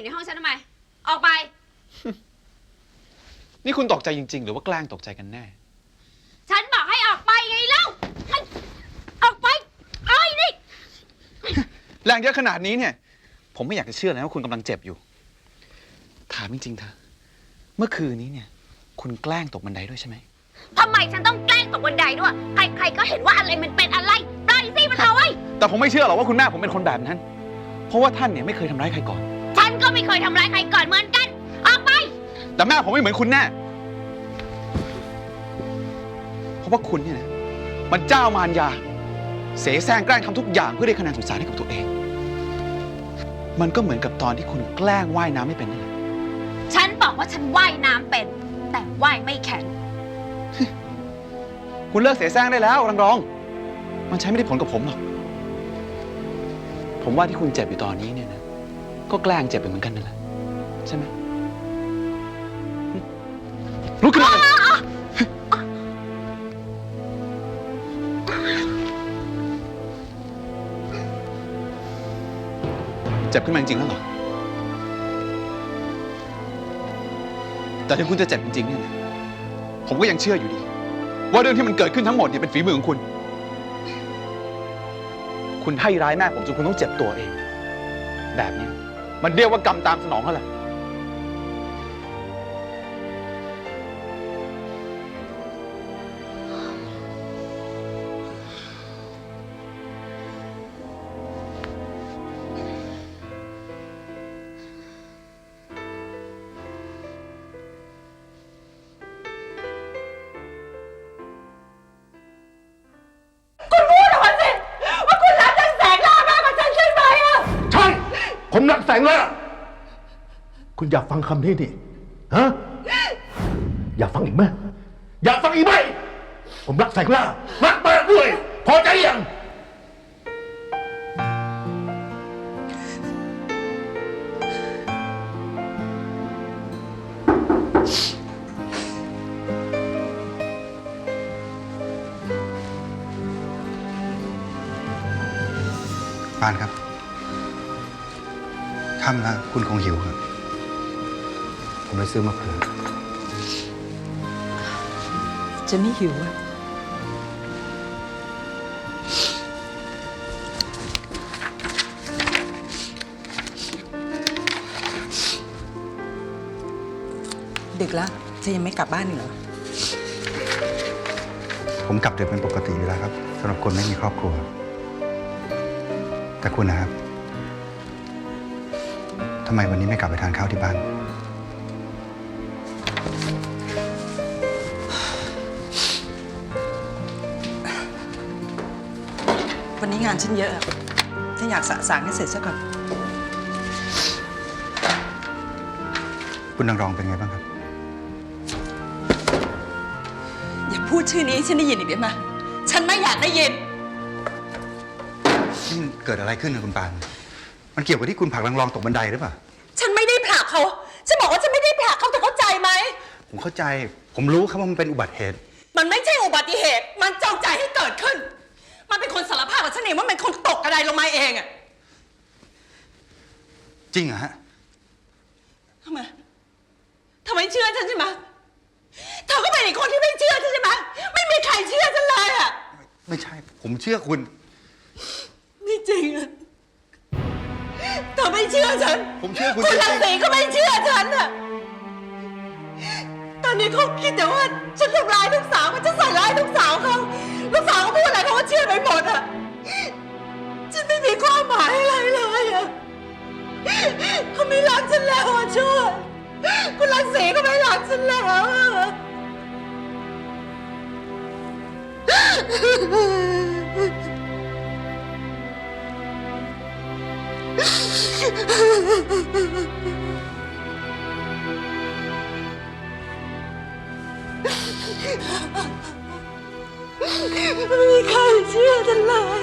อยู่ในห้องฉันทำไม ออกไป นี่คุณตกใจจริง ๆ หรือว่าแกล้งตกใจกันแน่ ฉันบอกให้ออกไปไงเล่าไอ้ออกไปไอ้นี่ แรงเยอะขนาดนี้เนี่ย ผมไม่อยากจะเชื่อเลยว่าคุณกำลังเจ็บอยู่ ถามจริงๆเถอะเมื่อคืนนี้เนี่ย คุณแกล้งตกบันไดด้วยใช่ไหม ทำไมฉันต้องแกล้งตกบันไดด้วย ใครๆก็เห็นว่าอะไรมันเป็นอะไรปล่อยสิมันเอาไว้แต่ผมไม่เชื่อหรอกว่าคุณแม่ผมเป็นคนแบบนั้น เพราะว่าท่านเนี่ยไม่เคยทำร้ายใครก่อน ฉันก็ไม่เคยทำร้ายใครก่อนเหมือนกัน ออกไป แต่แม่ผมไม่เหมือนคุณแน่ เพราะว่าคุณเนี่ยนะ มันเจ้ามารยา เสแสร้งแกล้งทำทุกอย่างเพื่อได้คะแนนสงสารให้กับตัวเอง มันก็เหมือนกับตอนที่คุณแกล้งว่ายน้ำไม่เป็นนั่นแหละฉันบอกว่าฉันว่ายน้ำเป็น แต่ว่ายไม่แข็ง คุณเลิกเสแสร้งได้แล้วรังรอง มันใช้ไม่ได้ผลกับผมหรอก ผมว่าที่คุณเจ็บอยู่ตอนนี้เนี่ยนะ ก็แกล้งเจ็บไปเหมือนกันนั่นแหละใช่ไหมหึลุกขึ้นมาเลยเจ็บขึ้นมาจริงๆแล้วเหรอ แต่ถึงคุณจะเจ็บจริงๆเนี่ยนะผมก็ยังเชื่ออยู่ดี ว่าเรื่องที่มันเกิดขึ้นทั้งหมดเนี่ยเป็นฝีมือของคุณ คุณให้ร้ายแม่ผมจนคุณต้องเจ็บตัวเอง แบบเนี้ย มันเรียกว่ากรรมตามสนองแล้วแหละ ผมรักแสงล่าคุณอยากฟังคำนี้นี่ฮะ อยากฟังอีกไหมอยากฟังอีกไหม ผมรักแสงล่ารักมากด้วย พอใจยัง ปานครับ ค่ำแล้วคุณคงหิวครับ ผมเลยซื้อมาเผื่อจะไม่หิวอะดึกแล้วเธอยังไม่กลับบ้านอีกเหรอ ผมกลับดึกเป็นปกติอยู่แล้วครับสำหรับคนไม่มีครอบครัว แต่คุณนะครับ ทำไมวันนี้ไม่กลับไปทานข้าวที่บ้าน วันนี้งานฉันเยอะอะฉันอยากสะสางให้เสร็จซะก่อน คุณนางรองเป็นไงบ้างครับ อย่าพูดชื่อนี้ให้ฉันได้ยินอีกได้ไหมฉันไม่อยากได้ยิน นี่มันเกิดอะไรขึ้นนะคุณปาน มันเกี่ยวกับที่คุณผลักนางรองตกบันไดหรือเปล่า ฉันไม่ได้ผลักเขา ฉันบอกว่าฉันไม่ได้ผลักเขาเธอเข้าใจไหม ผมเข้าใจ ผมรู้ครับว่ามันเป็นอุบัติเหตุ มันไม่ใช่อุบัติเหตุ มันจงใจให้เกิดขึ้น มันเป็นคนสารภาพกับฉันเองว่ามันเป็นคนตกกระไดลงมาเองอะจริงเหรอฮะทำไมทำไมเชื่อฉันใช่ไหมเธอก็เป็นอีกคนที่ไม่เชื่อฉันใช่ไหมไม่มีใครเชื่อฉันเลยอะไม่ใช่ ผมเชื่อคุณ อไม่เชื่อฉันผมเชื่อคุณคุณจริงๆรังสีก็ไม่เชื่อฉันอะตอนนี้เขาคิดแต่ว่าฉันทำร้ายลูกสาวมันจะใส่ร้ายลูกสาวเขาลูกสาวเขาพูดอะไรเขาก็เชื่อไปหมดอะฉันไม่มีความหมายอะไรเลยอะเขาไม่รักฉันแล้วอะช่วยคุณรังสีก็ไม่รักฉันแล้วอะ ไม่มีใครเชื่อฉันเลย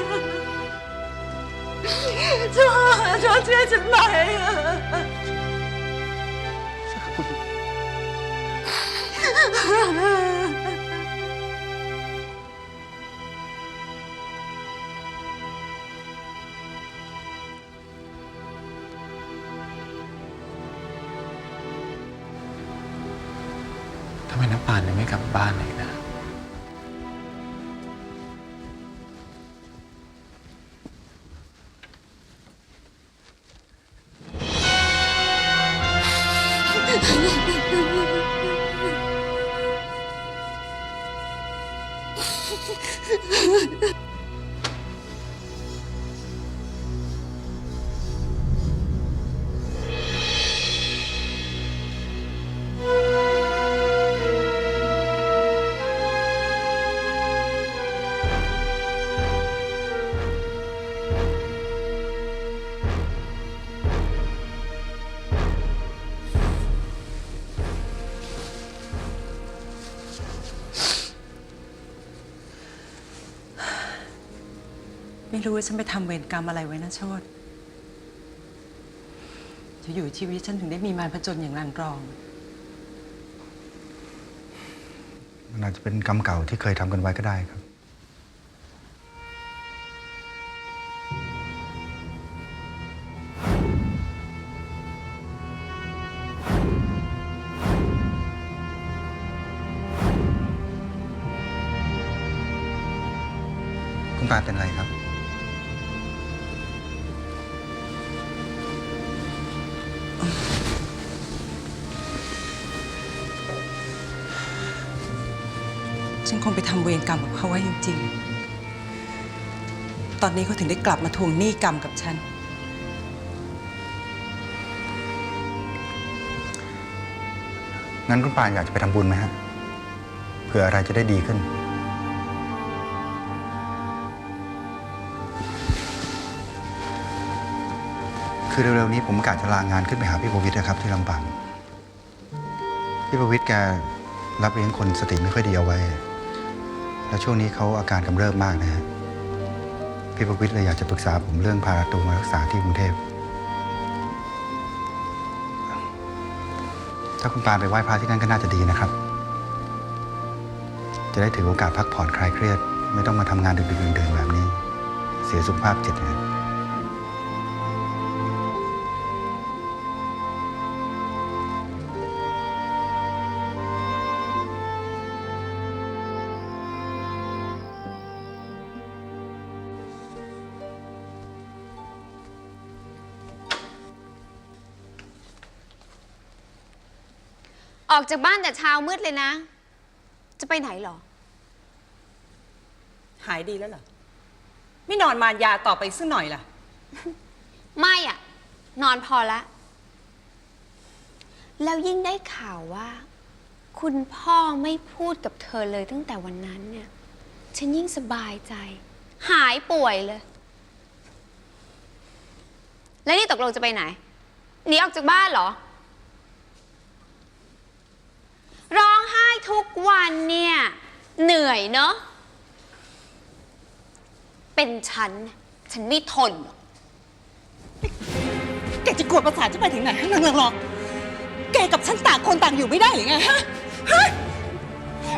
ยังไไม่รู้ว่าฉันไปทำเวรกรรมอะไรไว้นะโชดจะอยู่ชีวิตฉันถึงได้มีมารผจญอย่างนางรอง มันอาจจะเป็นกรรมเก่าที่เคยทำกันไว้ก็ได้ครับ คุณปาเป็นไรครับ ฉันคงไปทำเวรกรรมกับเขาไว้จริง ๆ ตอนนี้เขาถึงได้กลับมาทวงหนี้กรรมกับฉัน งั้นคุณปานอยากจะไปทำบุญไหมฮะ เผื่ออะไรจะได้ดีขึ้น คือเร็วๆนี้ผมกะจะลางานขึ้นไปหาพี่ประวิทย์นะครับที่ลำปางพี่ประวิทย์แกรับเลี้ยงคนสติไม่ค่อยดีเอาไว้ แล้วช่วงนี้เขาอาการกำเริบมากนะฮะ พี่ประวิทย์เลยอยากจะปรึกษาผมเรื่องพาตัวมารักษาที่กรุงเทพ ถ้าคุณปานไปไหว้พระที่นั่นก็น่าจะดีนะครับ จะได้ถือโอกาสพักผ่อนคลายเครียด ไม่ต้องมาทำงานดึกๆดื่นๆแบบนี้ เสียสุขภาพจิตนะ ออกจากบ้านแต่เช้ามืดเลยนะ จะไปไหนเหรอ หายดีแล้วเหรอ ไม่นอนมารยาต่อไปสักหน่อยล่ะ ไม่อะนอนพอละ แล้วยิ่งได้ข่าวว่า คุณพ่อไม่พูดกับเธอเลยตั้งแต่วันนั้นเนี่ย ฉันยิ่งสบายใจ หายป่วยเลย แล้วนี่ตกลงจะไปไหนหนีออกจากบ้านเหรอ ร้องไห้ทุกวันเนี่ย เหนื่อยเนอะเป็นฉัน ฉันไม่ทนหรอกแกจะกลัวประสาทจะไปถึงไหนฮะนางหลอกแกกับฉันต่างคนต่างอยู่ไม่ได้หรือไงฮะ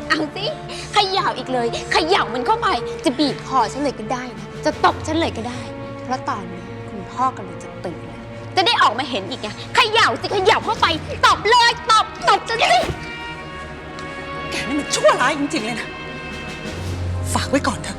เอาสิเขย่าอีกเลยเขย่ามันเข้าไป จะบีบคอฉันเลยก็ได้นะจะตบฉันเลยก็ได้ เพราะตอนนี้คุณพ่อกำลังจะตื่นแล้วจะได้ออกมาเห็นอีกไงเขย่าสิเขย่าเข้าไปตบเลยตบตบฉันสิ แกนี่มันชั่วร้ายจริงๆเลยนะ ฝากไว้ก่อนเถอะ